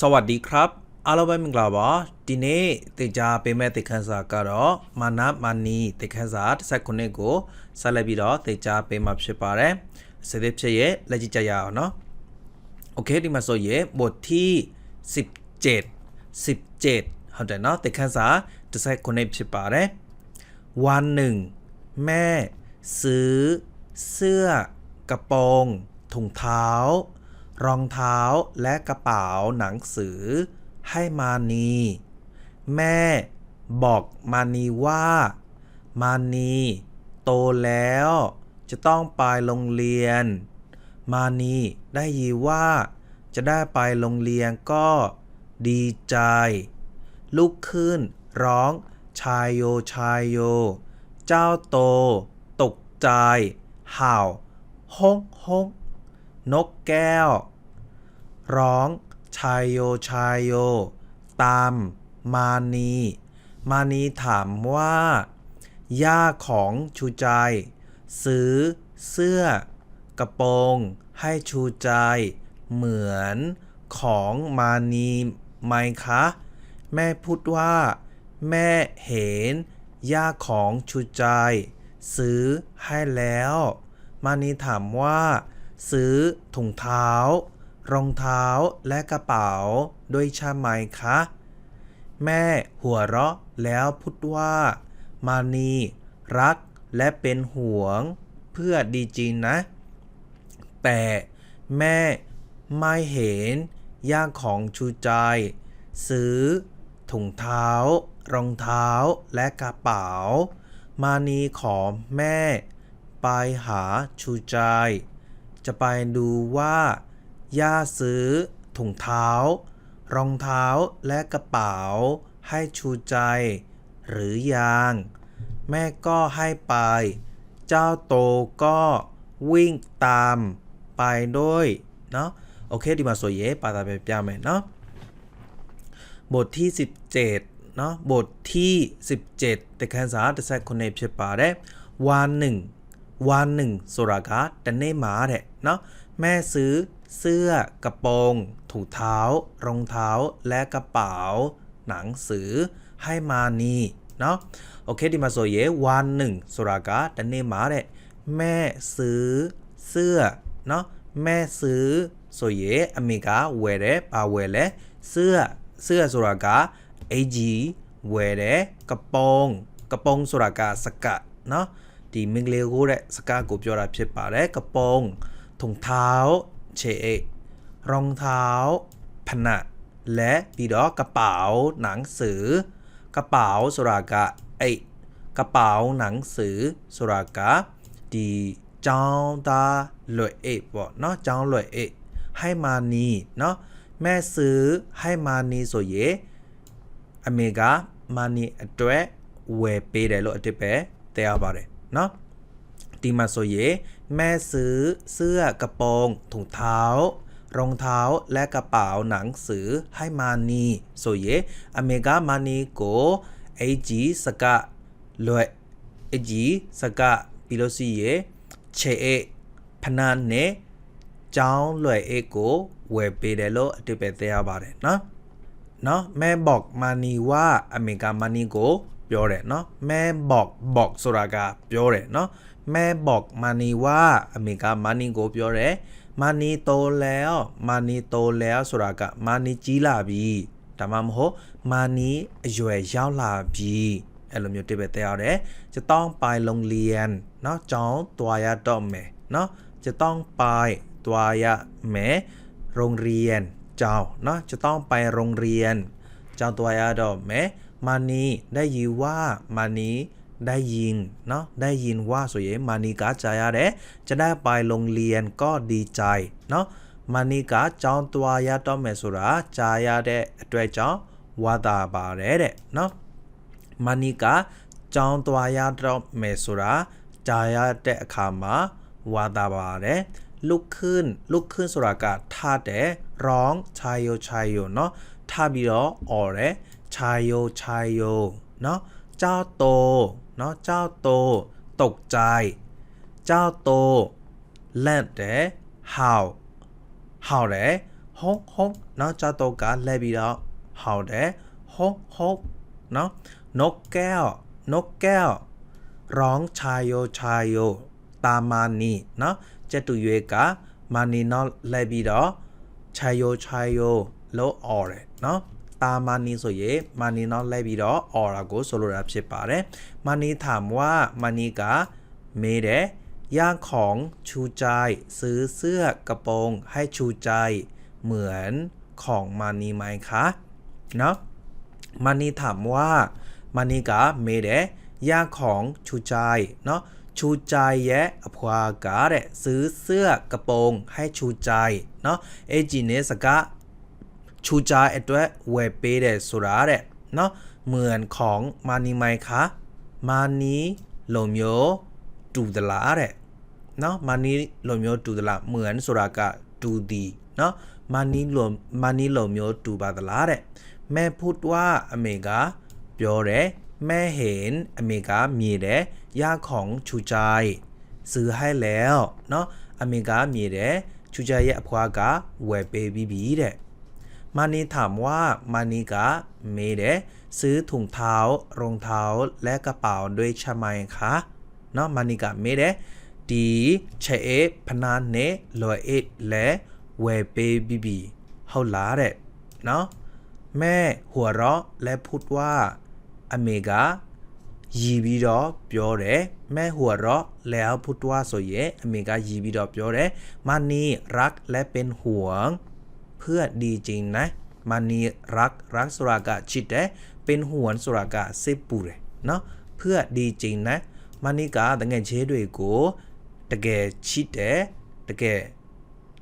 สวัสดีครับအားလုံးပဲမင်္ဂလာပါဒီနေ့တင်ကြားပေးမဲ့တင်ခန်းစာကတော့မာနမာနီတင်ခန်းစာတစ်ခုနှစ်ကိုဆက်လက်ပြီးတော့တင်ကြားပေးမှာဖြစ်ပါတယ်စသစ်ဖြစ်ရဲ့လက်ကြည့်ကြရအောင်နော်โอเคဒီမှာဆိုရင်บทที่17 17ဟုတ်တယ်နော်တင်ခန်းစာတစ်ခုနှစ်ဖြစ်ပါတယ်วันหนึ่ง แม่ ซื้อ เสื้อกระโปรง ถุงเท้า รองเท้าและกระเป๋าหนังสือ ให้มานี แม่บอกมานีว่า มานีโตแล้วจะต้องไปโรงเรียน มานีได้ยินว่า จะได้ไปโรงเรียนก็ดีใจ ลุกขึ้นร้องชายโยชายโย เจ้าโต ตกใจ ห่าวฮ้องฮ้อง นกแก้ว ร้อง ชายโย ชายโย ตาม มานี มานีถามว่า ย่าของชูใจ ซื้อ เสื้อ กระโปรง ให้ชูใจ เหมือนของมานีไหมคะ แม่พูดว่า แม่เห็น ย่าของชูใจ ซื้อให้แล้ว มานีถามว่า ซื้อถุงเท้า รองเท้าและกระเป๋าด้วยใช่ไหมคะ แม่หัวเราะแล้วพูดว่า มานีรักและเป็นห่วง เพื่อดีจริงนะ แต่แม่ไม่เห็นย่าของชูใจ ซื้อ ถุงเท้า รองเท้าและกระเป๋า มานีขอแม่ ไปหาชูใจ จะไปดูว่า ย่าซื้อ ถุงเท้า รองเท้าและกระเป๋า ให้ชูใจ หรือยางแม่ก็ให้ไป เจ้าโตก็วิ่งตามไปด้วยเนาะโอเคดีมาสวยเย่ปาตาเปียาเมเนาะบทที่ 17เนาะบทที่ 17แต่แคนซาแต่แซคคนเนปเชปาได้วันหนึ่ง วันหนึ่งสุรากะดันเน่หมาแหละเนาะแม่ซื้อเสื้อกระโปรง ถุงเท้า รองเท้าและกระเป๋า หนังสือให้มานีเนาะโอเคดิมาโซเยวันหนึ่งสุรากะดันเน่หมาแหละแม่ซื้อเสื้อเนาะแม่ซื้อโซเยอเมริกาเวเรปาเวเรเสื้อเสื้อสุรากะเอจีเวเรกระโปรงกระโปรงสุรากะสกะเนาะ ဒီမင်္ဂလာကိုတဲ့စကားကိုပြောတာဖြစ်ပါတယ်ကပုံးถุงเท้าခြေအိတ်รองเท้าพนักและပြီးတော့กระเป๋าหนังสือกระเป๋าဆိုတာကအိတ်กระเป๋าหนังสือဆိုတာကဒီចောင်းသားလွယ်အိတ်ပေါ့เนาะចောင်းလွယ်အိတ်ให้มานีเนาะแม่ซื้อให้มานีဆိုရင်အမေကမာနီအတွက်ဝယ်ပေးတယ်လို့အတိပဲတရားပါတယ် เนาะดิมาโซเยแม่ซื้อเสื้อกระโปรงถุงเท้ารองเท้าและกระเป๋าหนังสือให้มานีโซเยอเมกามานีโกเอจิสกะลวยเอจิสกะปิโลซีเยเชเอพนันเนจ้าวลวยเอโกเวเปเดโลอติเปเตีาบาเรเนาะเนาะแม่บอกมานีว่าอเมกามานีโก ပြောတယ်เนาะแม่บอกบอกဆိုတာကပြောတယ်เนาะแม่บอกมานีว่าอเมริกามานีကိုပြောတယ်မာနီโตแล้วမာနီโตแล้วဆိုတာကမာနီကြီးလာပြီဒါမှမဟုတ်မာနီအရွယ်ရောက်လာပြီအဲ့လိုမျိုးတိပဲတဲ့ရတယ်จะต้องไปโรงเรียนเนาะကျောင်းသွားရတော့မယ်เนาะจะต้องไปသွားရမယ်โรงเรียน เจ้าเนาะจะต้องไปโรงเรียน เจ้าตัวอยาดอกแ ม้มานีได้ยินว่ามานีได้ยินเนาะได้ยินว่าဆိုရင်မာနီကကြားရတယ်จะได้ไปโรงเรียนก็ดีใจเนาะမာနီကကြောင်းသွားရတော့မယ်ဆိုတာကြားရတဲ့အတွက်ကြောင့်ဝါသာပါတယ်တဲ့เนาะမာနီကကြောင်းသွားရတော့မယ်ဆိုတာကြားရတဲ့အခါမှာဝါသာပါတယ်ลุกขึ้นลุกขึ้นဆိုတာကထားတယ်ร้องชายโยชายโยเนาะထားပြီးတော့អော်တယ် ชายโยชายโยเนาะเจ้าโตเนาะเจ้าโต ตกใจ เจ้าโตแลนเดห่าวฮาวเดฮงฮงเนาะเจ้าโตกาแลบีแล้วห่าวเดฮงฮงเนาะนกแก้ว นกแก้ว ร้องชายโยชายโยตามมานีเนาะเจตุเยกามานีเนาะแลบีแล้วชายโยชายโยโลออเรเนาะ ตามมานีဆိုရင်မာနီနော်လဲပြီးတော့អော်တာကိုဆိုလိုတာဖြစ်ပါတယ်မာနီถามว่ามานีကမေးတယ်ย่างของชูใจซื้อเสื้อกระโปรงให้ชูใจ เหมือนของมานีไหมคะเนาะ มานีถามว่ามานีကမေးတယ်ရของชูใจเนาะชูใจရဲ့အဖွာကတဲ့ซื้อเสื้อกระโปรงให้ชูใจเนาะအဲ့ဒီနေ့စကား ชูใจအတွက်ဝယ်ပေးတယ်ဆိုတာတဲ့เนาะเหมือนของมานีไหมคะมานีလိုမျိုးတူသလားတဲ့เนาะมานีလိုမျိုးတူသလားเหมือนဆိုတာကတူသည်เนาะมานีလိုมานีလိုမျိုးတူပါသလားတဲ့ แม่พูดว่าอเมริกาပြောတယ်แม่เห็นอเมริกามีတယ်ย่าของชูใจซื้อให้แล้วเนาะอเมริกามีတယ်ชูใจရဲ့အဖွားကဝယ်ပေးပြီးပြီတဲ့ มานีถามว่ามานีกะเมเดซื้อถุงเท้ารองเท้าและกระเป๋าด้วยใช่ไมคะเนาะมานีกะเมเดดีเชเอพนานเนลอยเอและเวเปบีบีเฮาลาเดเนาะแม่หัวเราะและพูดว่าอเมกายีบีรอเปียวเดแม่หัวเราะแล้วพูดว่าโซเยอเมกายีบีรอเปียวเดมานีรักและเป็นห่วง เพื่อดีจริงนะมานีรักรักဆိုတာကချစ်တယ်เป็นห่วงဆိုတာကစိတ်ပူတယ်เนาะเพื่อดีจริงนะมานีကတငယ်ချင်းတွေကိုတကယ်ချစ်တယ်တကယ်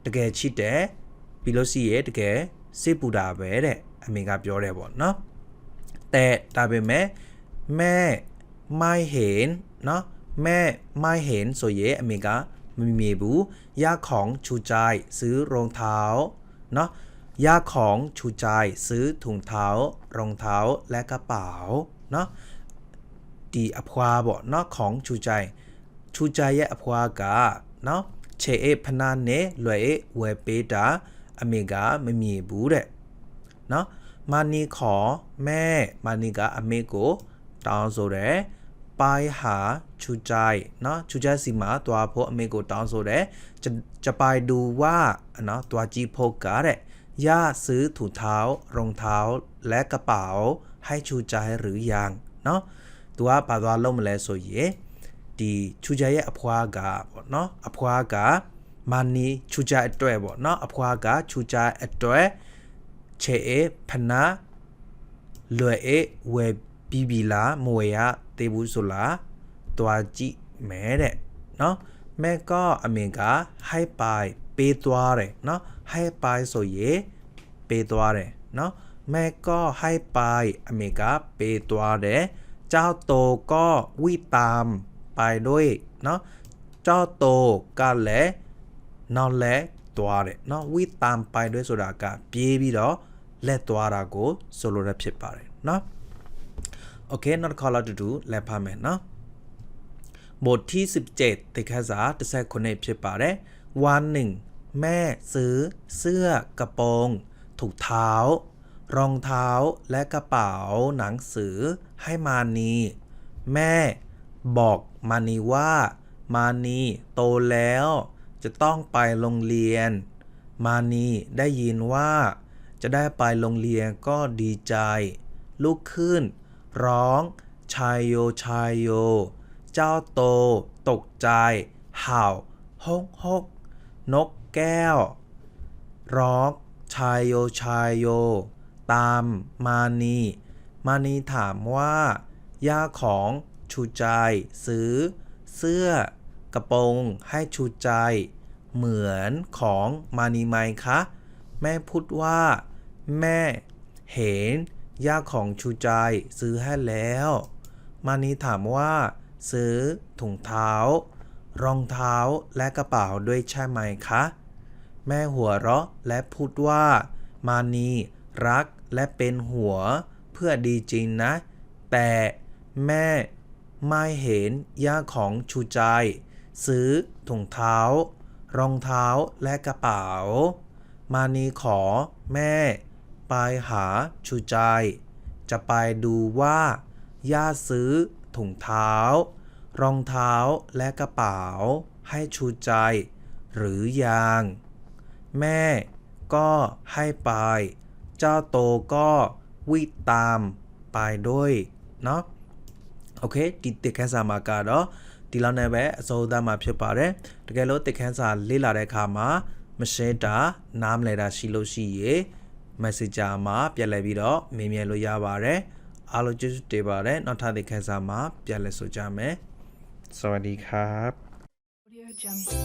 တကယ်ချစ်တယ်ပြီးလို့ရှိရဲ့တကယ်စိတ်ပူတာပဲတဲ့အမေကပြောတယ်ပေါ့နော်แต่ဒါပေမဲ့แม่ไม่เห็นเนาะแม่ไม่เห็นဆိုရင်အမေကမမြင်ဘူးရของชูใจซื้อรองเท้า เนาะยาของชูใจซื้อถุงเท้ารองเท้าและกระเป๋าเนาะဒီအဖွာပေါ့เนาะของชูใจชูใจရဲ့အဖွာကเนาะခြေအေးဖနာနဲ့လွယ်အေးဝယ်ပေးတာအမေကမမြင်ဘူးတဲ့ เนาะมานีขอแม่มานีก็อเมကိုတောင်းဆိုတယ် ไปหาชูใจเนาะชูใจစီမှာတွားဖို့အမေကိုတောင်းဆိုတယ်จะจะไปดูว่าเนาะတွားကြည့်ဖို့ကတဲ့ย่าซื้อถุงเท้ารองเท้าและกระเป๋าให้ชูใจหรือยังเนาะသူကဘာသွားလုံးမလဲဆိုရင်ဒီချူချာရဲ့အဖွားကပေါ့နော်အဖွားကမာနီချူချာအတွက်ပေါ့နော်အဖွားကချူချာအတွက် ချေအေဖနာလွယ်အေဝယ် ပြီးပြီလားမဝယ်ရသေးဘူးဆိုလားတွားကြည့်မဲတဲ့နော်မဲก็အမင်ကဟိုက်ပိုင်ပေးသွားတယ်နော်ဟိုက်ပိုင်ဆိုရေပေးသွားတယ်နော်မဲก็ให้ไปอเมริกาပေးသွားတယ်เจ้าโตก็วิ่งตามไปด้วยเนาะเจ้าโตก็လည်းနောက်လဲသွားတယ်เนาะวิ่งตามไปด้วยဆိုတာကပြေးပြီးတော့လက်သွားတာကိုဆိုလိုရဖြစ်ပါတယ်เนาะ โอเคနောက်တစ်ခါလောက်တူတူလက်ဖတ်မယ်เนาะบทที่ 17ติคาษาတစ်ဆက်ခုနှစ်ဖြစ်ပါတယ်วันหนึ่ง แม่ซื้อเสื้อกระโปรงถุงเท้า รองเท้าและกระเป๋าหนังสือให้มานี แม่บอกมานีว่า มานีโตแล้ว จะต้องไปโรงเรียน มานีได้ยินว่า จะได้ไปโรงเรียนก็ดีใจ ลุกขึ้น ร้องชายโยชายโย เจ้าโต ตกใจ เห่าฮกฮกนกแก้ว ร้องชายโยชายโย ตามมานีมานีถามว่า ย่าของชูใจ ซื้อ เสื้อ กระโปรงให้ชูใจ เหมือนของมานีไหมคะ แม่พูดว่า แม่ เห็น ย่าของชูใจซื้อให้แล้ว มานีถามว่า ซื้อถุงเท้า รองเท้าและกระเป๋าด้วยใช่ไหมคะ แม่หัวเราะและพูดว่า มานีรักและเป็นหัว เพื่อดีจริงนะ แต่แม่ไม่เห็นย่าของชูใจ ซื้อถุงเท้า รองเท้าและกระเป๋า มานีขอแม่ ไปหาชูใจ จะไปดูว่า ย่าซื้อถุงเท้า รองเท้าและกระเป๋า ให้ชูใจ หรือยัง แม่ก็ให้ไป เจ้าโตก็วิ่งตามไปด้วยเนาะ โอเคဒီတစ်ခန်းစာမှာကတော့ဒီလောက်နဲ့ပဲအစိုးသားမှာဖြစ်ပါတယ်တကယ်လို့တစ်ခန်းစာလေ့လာတဲ့အခါမှာမရှင်းတာနားမလည်တာရှိလို့ရှိရေ messenger မှာပြန်လည်ပြီးတော့မေးမြန်းလို့ရပါတယ်အားလုံးကျေးဇူးတင်ပါတယ်နောက်ထပ်တစ်ခန်းစာမှာပြန်လည်ဆိုကြမယ်စวัสดีครับ Audio Jungle.